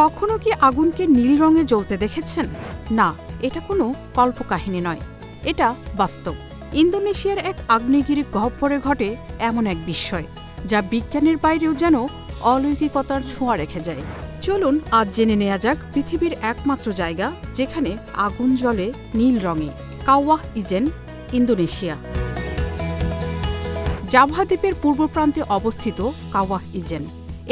কখনো কি আগুনকে নীল রঙে জ্বলতে দেখেছেন? না, এটা কোনো কল্পকাহিনী নয়। এটা বাস্তব। ইন্দোনেশিয়ার এক আগ্নেয়গিরি গহ্বরে ঘটে এমন এক বিস্ময়, যা বিজ্ঞানের বাইরেও যেন অলৌকিকতার ছোঁয়া রেখে যায়। চলুন আজ জেনে নেওয়া যাক পৃথিবীর একমাত্র জায়গা, যেখানে আগুন জ্বলে নীল রঙে। কাওয়াহ ইজেন, ইন্দোনেশিয়া। জাভা দ্বীপের পূর্ব প্রান্তে অবস্থিত কাওয়াহ ইজেন।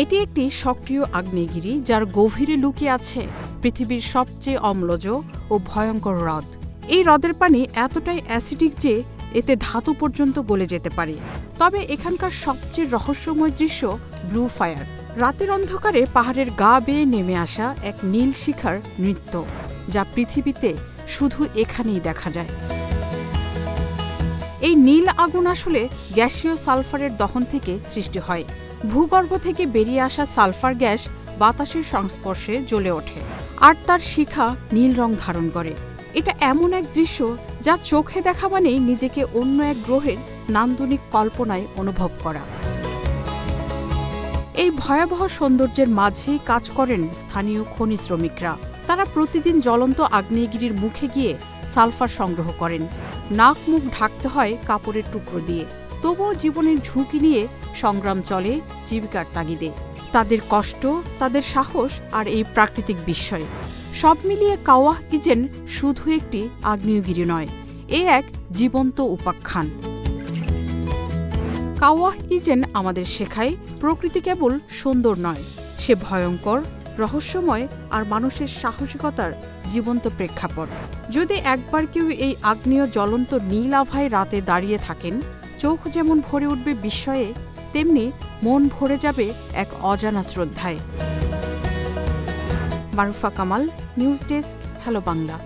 এটি একটি সক্রিয় আগ্নেয়গিরি যার গভীরে লুকিয়ে আছে পৃথিবীর সবচেয়ে অম্লজ ও ভয়ঙ্কর হ্রদ। এই হ্রদের পানি এতটাই অ্যাসিডিক যে এতে ধাতু পর্যন্ত গলে যেতে পারে। তবে এখানকার সবচেয়ে রহস্যময় দৃশ্য ব্লু ফায়ার। রাতের অন্ধকারে পাহাড়ের গা বেয়ে নেমে আসা এক নীল শিখার নৃত্য, যা পৃথিবীতে শুধু এখানেই দেখা যায়। এই নীল আগুন আসলে গ্যাসীয় সালফারের দহন থেকে সৃষ্টি হয়। ভূগর্ভ থেকে বেরিয়ে আসা সালফার গ্যাস বাতাসের সংস্পর্শে জ্বলে ওঠে আর তার শিখা নীল রং ধারণ করে। এটা এমন এক দৃশ্য যা চোখে দেখা মানেই নিজেকে অন্য এক গ্রহের নান্দনিক কল্পনায় অনুভব করা। এই ভয়াবহ সৌন্দর্যের মাঝেই কাজ করেন স্থানীয় খনি শ্রমিকরা। তারা প্রতিদিন জ্বলন্ত আগ্নেয়গিরির মুখে গিয়ে সালফার সংগ্রহ করেন। নাক মুখ ঢাকতে হয় কাপড়ের টুকরো দিয়ে। তবুও জীবনের ঝুঁকি নিয়ে সংগ্রাম চলে জীবিকার তাগিদে। তাদের কষ্ট, তাদের সাহস আর এই প্রাকৃতিক বিস্ময় সব মিলিয়ে কাওয়াহ ইজেন শুধু একটি আগ্নেয়গিরি নয়, এ এক জীবন্ত উপাখ্যান। কাওয়াহ ইজেন আমাদের শেখায়, প্রকৃতি কেবল সুন্দর নয়। সে ভয়ঙ্কর, রহস্যময় আর মানুষের সাহসিকতার জীবন্ত প্রেক্ষাপট। যদি একবার কেউ এই আগ্নেয় জ্বলন্ত নীল আভায় রাতে দাঁড়িয়ে থাকেন, চোখ যেমন ভরে উঠবে বিস্ময়ে, তেমনি মন ভরে যাবে এক অজানা শ্রদ্ধায়। Marufa Kamal, news desk, hello Bangla.